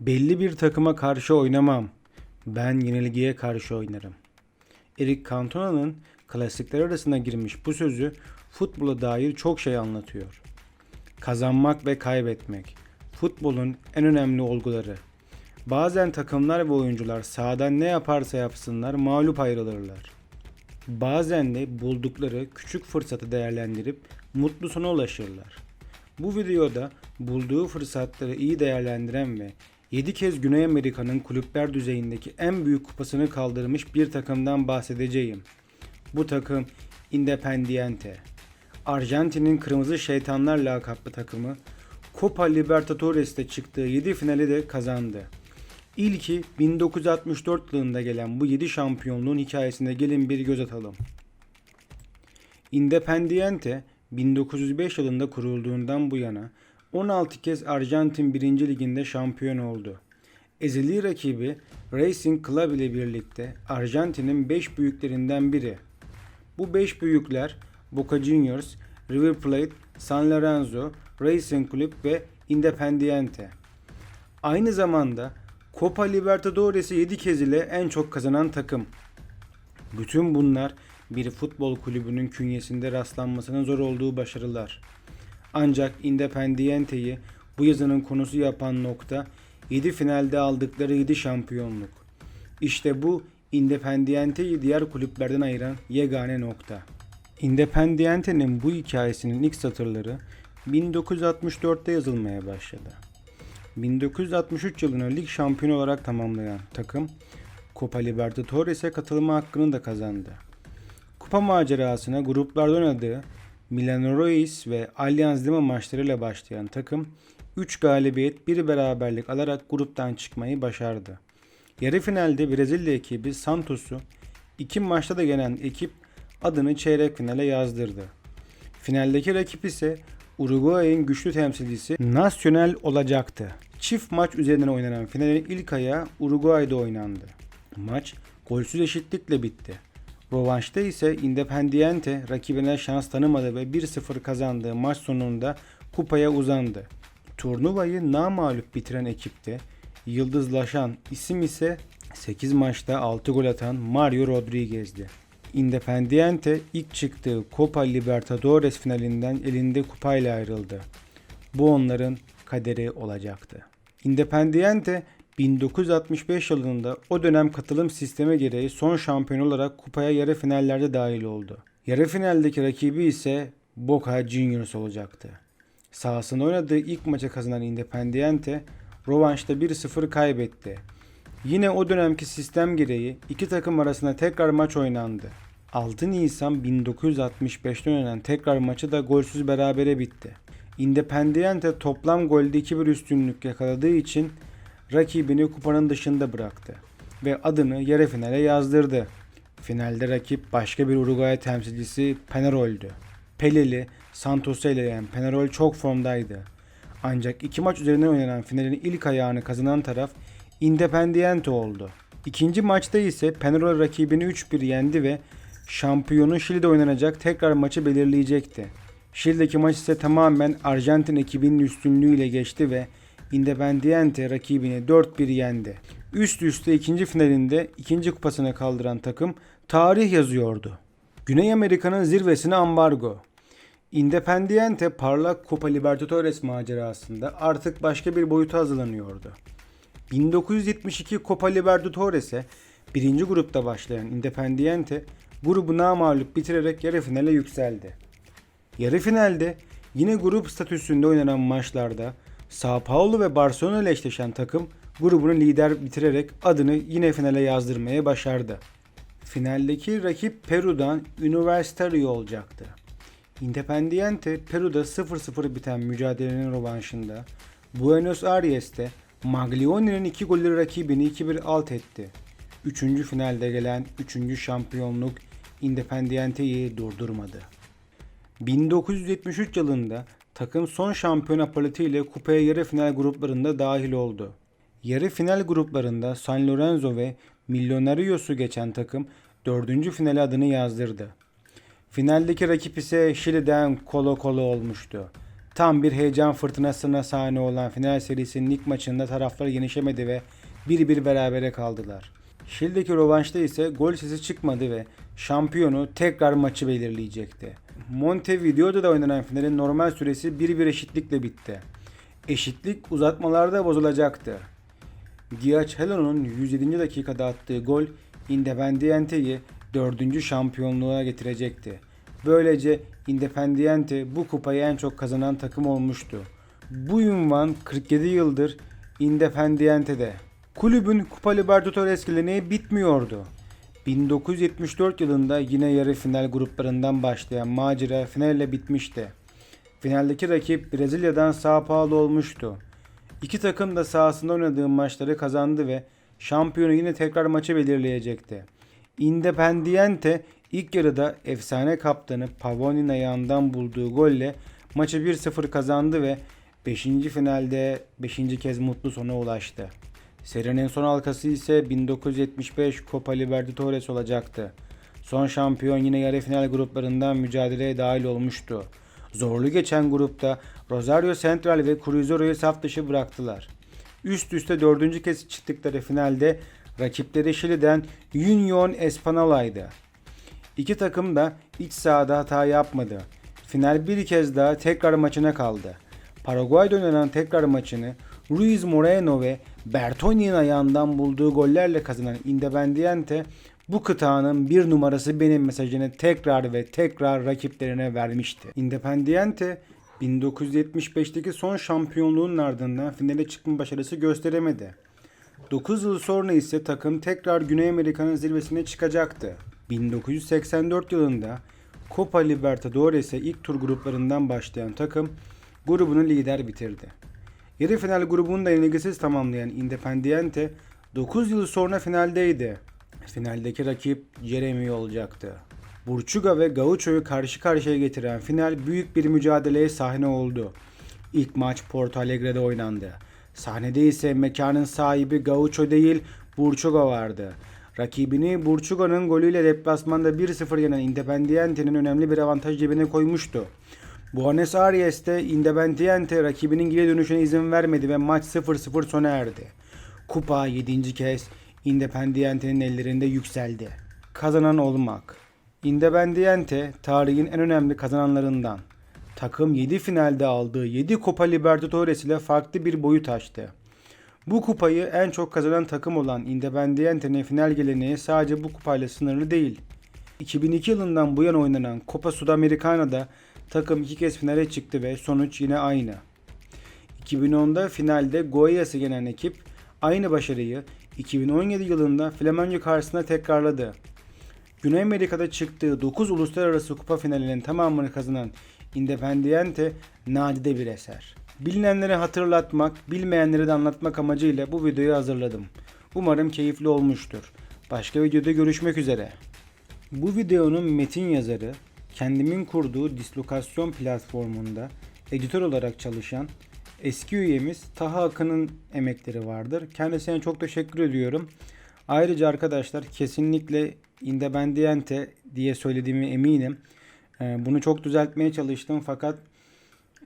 Belli bir takıma karşı oynamam. Ben yenilgiye karşı oynarım. Eric Cantona'nın klasikler arasına girmiş bu sözü futbola dair çok şey anlatıyor. Kazanmak ve kaybetmek. Futbolun en önemli olguları. Bazen takımlar ve oyuncular sahadan ne yaparsa yapsınlar mağlup ayrılırlar. Bazen de buldukları küçük fırsatı değerlendirip mutlu sona ulaşırlar. Bu videoda bulduğu fırsatları iyi değerlendiren ve 7 kez Güney Amerika'nın kulüpler düzeyindeki en büyük kupasını kaldırmış bir takımdan bahsedeceğim. Bu takım Independiente. Arjantin'in Kırmızı Şeytanlar lakaplı takımı Copa Libertadores'te çıktığı 7 finali de kazandı. İlki 1964 yılında gelen bu 7 şampiyonluğun hikayesine gelin bir göz atalım. Independiente 1905 yılında kurulduğundan bu yana 16 kez Arjantin 1. Liginde şampiyon oldu. Ezeli rakibi Racing Club ile birlikte Arjantin'in 5 büyüklerinden biri. Bu 5 büyükler Boca Juniors, River Plate, San Lorenzo, Racing Club ve Independiente. Aynı zamanda Copa Libertadores'i 7 kez ile en çok kazanan takım. Bütün bunlar bir futbol kulübünün künyesinde rastlanmasının zor olduğu başarılar. Ancak Independiente'yi bu yazının konusu yapan nokta 7 finalde aldıkları 7 şampiyonluk. İşte bu Independiente'yi diğer kulüplerden ayıran yegane nokta. Independiente'nin bu hikayesinin ilk satırları 1964'te yazılmaya başladı. 1963 yılını lig şampiyonu olarak tamamlayan takım Copa Libertadores'e katılma hakkını da kazandı. Kupa macerasına gruplarda oynadığı Milano Ruiz ve Allianz Lima maçlarıyla başlayan takım 3 galibiyet 1 beraberlik alarak gruptan çıkmayı başardı. Yarı finalde Brezilya ekibi Santos'u iki maçta da yenen ekip adını çeyrek finale yazdırdı. Finaldeki rakip ise Uruguay'ın güçlü temsilcisi Nacional olacaktı. Çift maç üzerinden oynanan finalin ilk ayağı Uruguay'da oynandı. Maç golsüz eşitlikle bitti. Rovanşta ise Independiente rakibine şans tanımadı ve 1-0 kazandığı maç sonunda kupaya uzandı. Turnuvayı namağlup bitiren ekipte yıldızlaşan isim ise 8 maçta 6 gol atan Mario Rodriguez'di. Independiente ilk çıktığı Copa Libertadores finalinden elinde kupayla ayrıldı. Bu onların kaderi olacaktı. Independiente 1965 yılında o dönem katılım sistemi gereği son şampiyon olarak kupaya yarı finallerde dahil oldu. Yarı finaldeki rakibi ise Boca Juniors olacaktı. Sahasında oynadığı ilk maça kazanan Independiente rövanşta 1-0 kaybetti. Yine o dönemki sistem gereği iki takım arasında tekrar maç oynandı. 6 Nisan 1965'te oynanan tekrar maçı da golsüz berabere bitti. Independiente toplam golde 2-1 üstünlük yakaladığı için rakibini kupanın dışında bıraktı ve adını yarı finale yazdırdı. Finalde rakip başka bir Uruguay temsilcisi Peñarol'dü. Peleli Santos'u eleyen Peñarol çok formdaydı. Ancak iki maç üzerinden oynanan finalin ilk ayağını kazanan taraf Independiente oldu. İkinci maçta ise Peñarol rakibini 3-1 yendi ve şampiyonun Şili'de oynanacak tekrar maçı belirleyecekti. Şili'deki maç ise tamamen Arjantin ekibinin üstünlüğüyle geçti ve Independiente rakibini 4-1 yendi. Üst üste ikinci finalinde ikinci kupasını kaldıran takım tarih yazıyordu. Güney Amerika'nın zirvesine ambargo. Independiente parlak Copa Libertadores macerasında artık başka bir boyuta hazırlanıyordu. 1972 Copa Libertadores'e birinci grupta başlayan Independiente grubu namağlup bitirerek yarı finale yükseldi. Yarı finalde yine grup statüsünde oynanan maçlarda Sao Paulo ve Barcelona ile eşleşen takım grubunu lider bitirerek adını yine finale yazdırmaya başardı. Finaldeki rakip Peru'dan Universitario olacaktı. Independiente Peru'da 0-0 biten mücadelenin rövanşında Buenos Aires'te Maglioni'nin iki golü rakibini 2-1 alt etti. Üçüncü finalde gelen üçüncü şampiyonluk Independiente'yi durdurmadı. 1973 yılında takım son şampiyon apaleti ile kupaya yarı final gruplarında dahil oldu. Yarı final gruplarında San Lorenzo ve Millonarios'u geçen takım dördüncü finale adını yazdırdı. Finaldeki rakip ise Şili'den Colo Colo olmuştu. Tam bir heyecan fırtınasına sahne olan final serisinin ilk maçında taraflar yenişemedi ve 1-1 berabere kaldılar. Şildeki rövanşta ise gol sesi çıkmadı ve şampiyonu tekrar maçı belirleyecekti. Montevideo'da da oynanan finalin normal süresi 1-1 eşitlikle bitti. Eşitlik uzatmalarda bozulacaktı. Giacello'nun 107. dakikada attığı gol Independiente'yi 4. şampiyonluğa getirecekti. Böylece Independiente bu kupayı en çok kazanan takım olmuştu. Bu ünvan 47 yıldır Independiente'de. Kulübün Kupa Libertadores geleneği bitmiyordu. 1974 yılında yine yarı final gruplarından başlayan macera finalle bitmişti. Finaldeki rakip Brezilya'dan Sao Paulo olmuştu. İki takım da sahasında oynadığı maçları kazandı ve şampiyonu yine tekrar maçı belirleyecekti. Independiente ilk yarıda efsane kaptanı Pavoni'nin ayağından bulduğu golle maçı 1-0 kazandı ve 5. finalde 5. kez mutlu sona ulaştı. Serinin son halkası ise 1975 Copa Libertadores olacaktı. Son şampiyon yine yarı final gruplarından mücadeleye dahil olmuştu. Zorlu geçen grupta Rosario Central ve Cruzero'yu saf dışı bıraktılar. Üst üste dördüncü kez çıktıkları finalde rakipleri Şili'den Union Espanolay'dı. İki takım da iç sahada hata yapmadı. Final bir kez daha tekrar maçına kaldı. Paraguay'da oynanan tekrar maçını Ruiz Moreno ve Bertoni'nin ayağından bulduğu gollerle kazanan Independiente bu kıtanın bir numarası benim mesajını tekrar ve tekrar rakiplerine vermişti. Independiente 1975'teki son şampiyonluğun ardından finale çıkma başarısı gösteremedi. 9 yıl sonra ise takım tekrar Güney Amerika'nın zirvesine çıkacaktı. 1984 yılında Copa Libertadores'e ilk tur gruplarından başlayan takım grubunu lider bitirdi. Yarı final grubunu yenilgisiz tamamlayan Independiente 9 yıl sonra finaldeydi. Finaldeki rakip Jeremy olacaktı. Burçuga ve Gaucho'yu karşı karşıya getiren final büyük bir mücadeleye sahne oldu. İlk maç Porto Alegre'de oynandı. Sahnede ise mekanın sahibi Gaucho değil Burçuga vardı. Rakibini Burçuga'nın golüyle deplasmanda 1-0 yenen Independiente'nin önemli bir avantaj cebine koymuştu. Buenos Aires'te Independiente rakibinin geri dönüşüne izin vermedi ve maç 0-0 sona erdi. Kupa 7. kez Independiente'nin ellerinde yükseldi. Kazanan olmak. Independiente tarihin en önemli kazananlarından. Takım 7 finalde aldığı 7 Copa Libertadores ile farklı bir boyut açtı. Bu kupayı en çok kazanan takım olan Independiente'nin final geleneği sadece bu kupayla sınırlı değil. 2002 yılından bu yana oynanan Copa Sudamericana'da takım iki kez finale çıktı ve sonuç yine aynı. 2010'da finalde Goias'ı yenen ekip aynı başarıyı 2017 yılında Flamengo karşısında tekrarladı. Güney Amerika'da çıktığı 9 uluslararası kupa finalinin tamamını kazanan Independiente nadide bir eser. Bilinenleri hatırlatmak, bilmeyenleri de anlatmak amacıyla bu videoyu hazırladım. Umarım keyifli olmuştur. Başka videoda görüşmek üzere. Bu videonun metin yazarı kendimin kurduğu dislokasyon platformunda editör olarak çalışan eski üyemiz Taha Akın'ın emekleri vardır. Kendisine çok teşekkür ediyorum. Ayrıca arkadaşlar kesinlikle Independiente diye söylediğimi eminim. Ee, Bunu çok düzeltmeye çalıştım fakat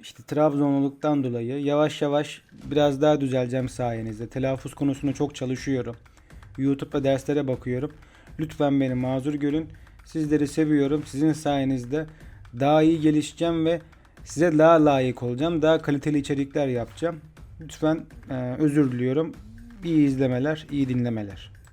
işte Trabzonluluktan dolayı yavaş yavaş biraz daha düzeleceğim sayenizde. Telaffuz konusunda çok çalışıyorum. YouTube'da derslere bakıyorum. Lütfen beni mazur görün. Sizleri seviyorum. Sizin sayenizde daha iyi gelişeceğim ve size daha layık olacağım. Daha kaliteli içerikler yapacağım. Lütfen e, özür diliyorum. İyi izlemeler, iyi dinlemeler.